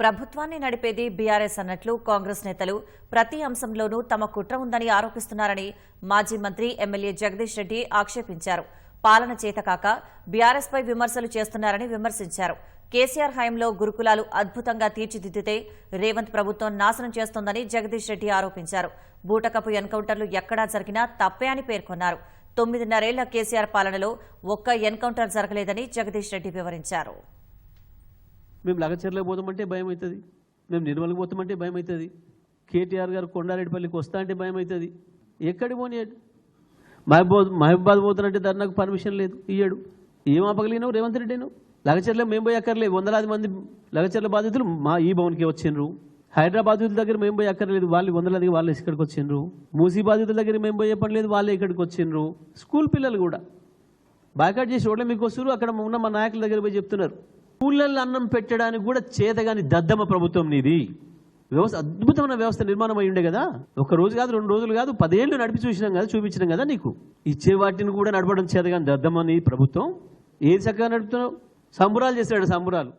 ప్రభుత్వాన్ని నడిపేది బీఆర్ఎస్ అన్నట్లు కాంగ్రెస్ నేతలు ప్రతి అంశంలోనూ తమ కుట్ర ఉందని ఆరోపిస్తున్నారని మాజీ మంత్రి ఎమ్మెల్యే జగదీష్ రెడ్డి ఆక్షేపించారు. పాలన చేతకాక బీఆర్ఎస్పై విమర్శలు చేస్తున్నారని విమర్శించారు. కేసీఆర్ హయాంలో గురుకులాలు అద్భుతంగా తీర్చిదిద్దితే రేవంత్ ప్రభుత్వం నాశనం చేస్తోందని జగదీష్ రెడ్డి ఆరోపించారు. బూటకపు ఎన్కౌంటర్లు ఎక్కడా జరిగినా తప్పే అని పేర్కొన్నారు. తొమ్మిదిన్నరేళ్ళ కేసీఆర్ పాలనలో ఒక్క ఎన్కౌంటర్ జరగలేదని జగదీష్ రెడ్డి వివరించారు. మేము లగచర్లకు పోతామంటే భయం అవుతుంది మేము నిర్మల్కి పోతామంటే భయం అవుతుంది కేటీఆర్ గారు కొండారెడ్డిపల్లికి వస్తా అంటే భయం అవుతుంది ఎక్కడికి పోనీయాడు మహబూబ్ మహబూబాద్ పోతానంటే ధర్నాకు పర్మిషన్ లేదు. ఇయ్యాడు. ఏం ఆపగలిగినావు? రేవంత్ రెడ్డి నువ్వు లగచర్ల మేము పోయి అక్కర్లేదు. వందలాది మంది లగచర్ల బాధితులు మా ఈ భవన్కి వచ్చిండ్రు. హైదరాబాద్ దగ్గర మేము పోయి అక్కర్లేదు. వాళ్ళు వందలాది వాళ్ళు ఇక్కడికి వచ్చిండ్రు. మూసీ బాధితుల దగ్గర మేము పోయే పని లేదు. వాళ్ళే ఇక్కడికి వచ్చిండ్రు. స్కూల్ పిల్లలు కూడా. బాయ్కాట్ చేసి రోడ్ల మీకు వస్తారు అక్కడ ఉన్న మా నాయకుల దగ్గర పోయి చెప్తున్నారు. స్కూళ్ళల్లో అన్నం పెట్టడానికి కూడా చేతగాని దద్దమ్మ ప్రభుత్వం నీది. వ్యవస్థ అద్భుతమైన వ్యవస్థ నిర్మాణం అయి ఉండే కదా. ఒక రోజు కాదు రెండు రోజులు కాదు పదేళ్ళు నడిపి చూసినాం కదా చూపించినాం కదా నీకు. ఇచ్చే వాటిని కూడా నడపడం చేతగాని దద్దమ్మ నీ ప్రభుత్వం. ఏది చక్కగా నడుపుతున్నావు? సంబురాలు చేశాడు సంబురాలు.